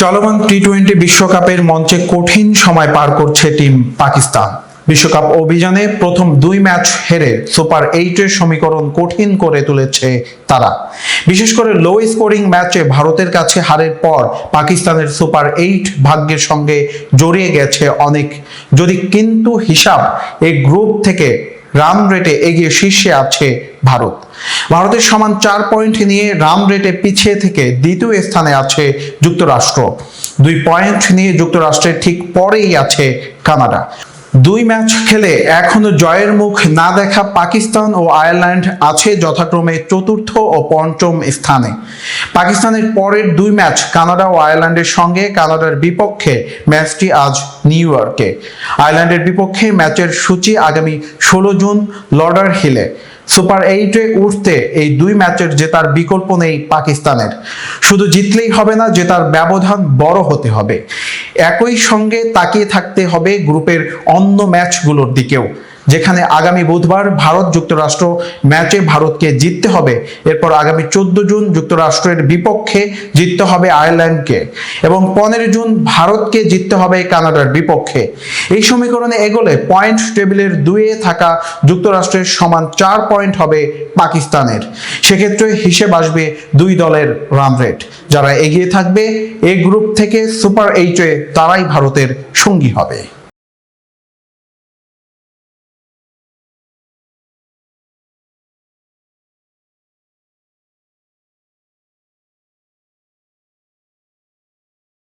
চলমান T twenty বিশ্বকাপের মঞ্চে কঠিন সময় পার করছে টিম পাকিস্তান। বিশ্বকাপ অভিযানে প্রথম দুই ম্যাচ হেরে সুপার এইটের সমীকরণ কঠিন করে তুলেছে তারা। বিশেষ করে লো স্কোরিং ম্যাচে ভারতের কাছে হারের পর পাকিস্তানের সুপার এইট ভাগ্যের সঙ্গে জড়িয়ে গেছে অনেক। যদি কিন্তু হিসাব এই গ্রুপ থেকে রান রেটে এগিয়ে শীর্ষে আছে ভারত। ভারতের সমান চার পয়েন্ট নিয়ে রাম রেটে পিছিয়ে থেকে দ্বিতীয় স্থানে আছে যুক্তরাষ্ট্র। দুই পয়েন্ট নিয়ে যুক্তরাষ্ট্রের ঠিক পরেই আছে কানাডা। দুই ম্যাচ খেলে এখনও জয়ের মুখ না দেখা পাকিস্তান ও আয়ারল্যান্ড আছে যথাক্রমে চতুর্থ ও পঞ্চম স্থানে। পাকিস্তানের পরের দুই ম্যাচ কানাডা ও আয়ারল্যান্ডের সঙ্গে কানাডার বিপক্ষে ম্যাচটি আজ নিউ ইয়র্কে। আয়ারল্যান্ডের বিপক্ষে ম্যাচের সূচি আগামী ষোলো জুন লর্ডার হিলে। সুপার এইটে উঠতে এই দুই ম্যাচের জেতার বিকল্প নেই পাকিস্তানের। শুধু জিতলেই হবে না, জেতার ব্যবধান বড় হতে হবে। একই সঙ্গে তাকিয়ে থাকতে হবে গ্রুপের অন্য ম্যাচগুলোর দিকেও। যেখানে আগামী বুধবার ভারত যুক্তরাষ্ট্র ম্যাচে ভারতকে জিততে হবে। এরপর আগামী চোদ্দ জুন যুক্তরাষ্ট্রের বিপক্ষে জিততে হবে আয়ারল্যান্ডকে এবং পনেরো জুন ভারতকে জিততে হবে কানাডার বিপক্ষে। এই সমীকরণে এগোলে পয়েন্ট টেবিলের দুয়ে থাকা যুক্তরাষ্ট্রের সমান চার পয়েন্ট হবে পাকিস্তানের। সেক্ষেত্রে হিসেব আসবে দুই দলের রান রেট যারা এগিয়ে থাকবে এই গ্রুপ থেকে সুপার এইটে তারাই ভারতের সঙ্গী হবে।